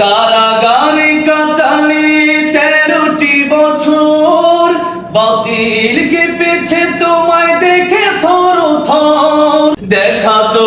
কারাগারে কাটালে তেরোটি বছর। বাতিল কেঁপেছে তোমায় দেখে থর থর। দেখা তো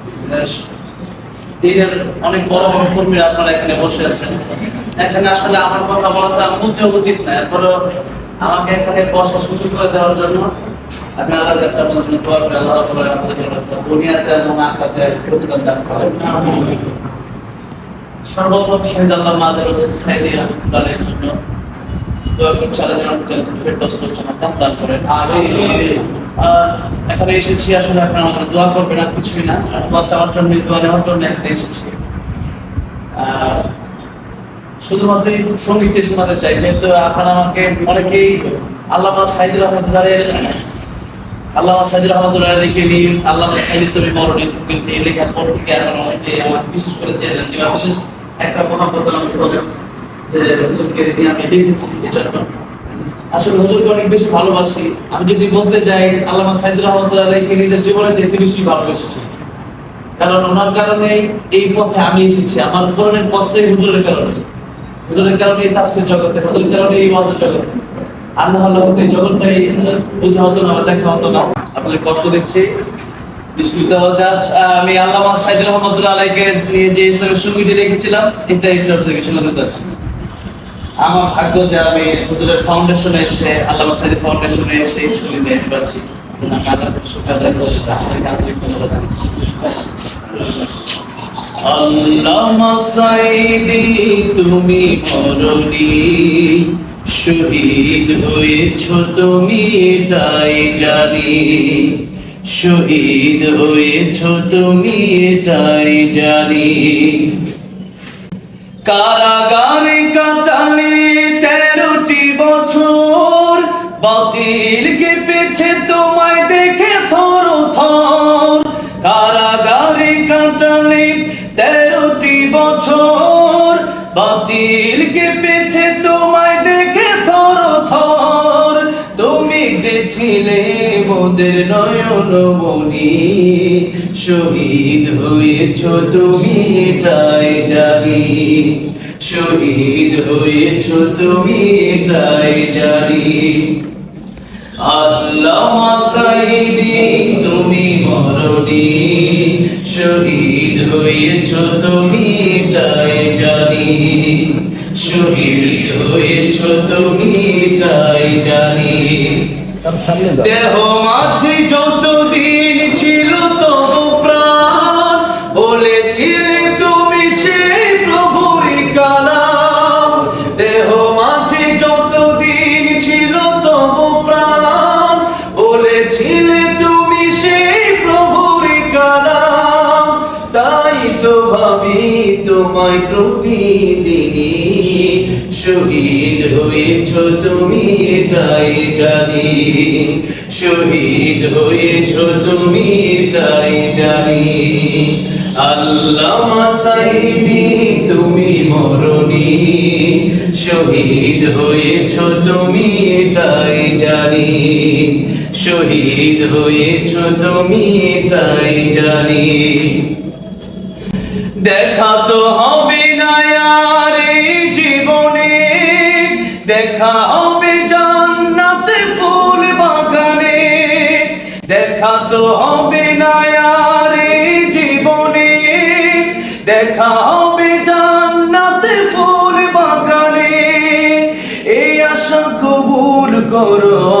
দিনের অনেক বড় বড় কর্মীরা আপনারা এখানে বসে আছেন। এখানে আসলে আমার কথা বলাটা মোটেও উচিত না। এরপরে আমাকে এখানে সুযোগ করে দেওয়ার জন্য আমি আল্লাহর কাছে আপনাদের জন্য দোয়া করি। আল্লাহ দুনিয়াতে এবং আখিরাতে প্রতিদান দান করেন। সর্বপ্রথম শহীদ আল্লাহ মাদের জন্য দান দান করেন। এখানে এসেছি আসলে আপনারা আমাদের দোয়া করবেন আর কিছুই না। দোয়া চাওয়ার জন্য দোয়া নেওয়ার জন্য এখানে এসেছি। শুধুমাত্র সঙ্গীতটি শোনাতে চাই যেহেতু আপনারা আমাকে অনেকেই আল্লাহ সাইদুর রহমতুল্লাহের আল্লাহ রহমতুল্লাহ রেখে নিয়ে আল্লাহ সাইদুর তুমি মরণী সংগীত এই লেখার পর থেকে আমার বিশেষ করে চেনেন বিশেষ একটা যে আমি আসলে হুজুরকে অনেক বেশি ভালোবাসি। আমি যদি বলতে যাই, আল্লামা সাইদুর রহমতুল্লাহ নিজের জীবনে যেতে বেশি ভালোবেসেছি। কারণ ওনার কারণে এই পথে আমি এসেছি। আমার পুরনের পথটাই হুজুরের কারণে। হুজুরের কারণে এই তাফসির জগতে, হুজুরের কারণে এই জগতে। হলে হয়তো এই জগৎটাই বোঝা হতো না দেখা হতো না। আপনাদের কষ্ট জাস্ট আমি আল্লামা সাইদুর রহমতুল্লাহ নিয়ে যে ইসলামের সঙ্গীটি রেখেছিলাম এটা চাচ্ছি আমার ভাগ্য যে আমি হুজুরের ফাউন্ডেশনে এসে, আল্লাহ সাইদি ফাউন্ডেশনে এসে সংগীত দেখতে পাচ্ছি তুমি মরণি। শহীদ হয়েছ তুমি, এটাই জানি। শহীদ হয়েছ তুমি, এটাই জানি। কারাগারে কাটালে তেরোটি বছর। বাতিল কেঁপেছে তোমায় দেখে থর থর কারাগারে কাটালে তেরোটি বছর। বাতিল কেঁপেছে তোমায় দেখে থর থর তুমি যে ছিলে মোদের নয়ন মনি। শহীদ হয়েছ তুমি এটাই জানি। শহীদ হয়েছ তুমি এটাই জানি। আল্লাহ তুমি মরণি। শহীদ হয়েছ তুমি এটাই জানি। শহীদ হয়েছ তুমি এটাই জানি। দেহ মাঝে যতদিন তো ভাবি তোমায় প্রতিদিনই শহীদ হয়েছ তুমি এটাই জানি। শহীদ হয়েছ তুমি এটাই জানি। আল্লাহ সাইদি, তুমি মরণি। শহীদ হয়েছ তুমি এটাই জানি। শহীদ হয়েছ তুমি এটাই জানি। দেখা তো হবে না আর জীবনে। দেখা হবে জান্নাতে ফুল বাগানে। দেখা তো হবে না আর জীবনে। দেখা হবে জান্নাতে ফুল বাগানে। এই আশা কবুল করো।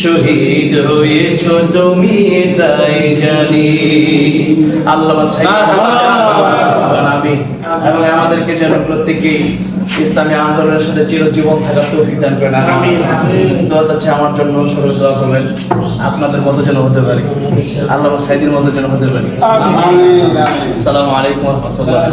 শহীদ হয়েছ তুমি এটাই জানি আমি এবং আমাদেরকে যেন প্রত্যেকেই ইসলামী আন্দোলনের সাথে চিরজীবন থাকার তৌফিক দান করেন দোয়া চাচ্ছি আমার জন্য সবাই দোয়া করবেন আপনাদের মতো যেন হতে পারি আল্লাহ সাইদির মতো যেন হতে পারি আসসালামু আলাইকুম রাহমাতুল্লাহি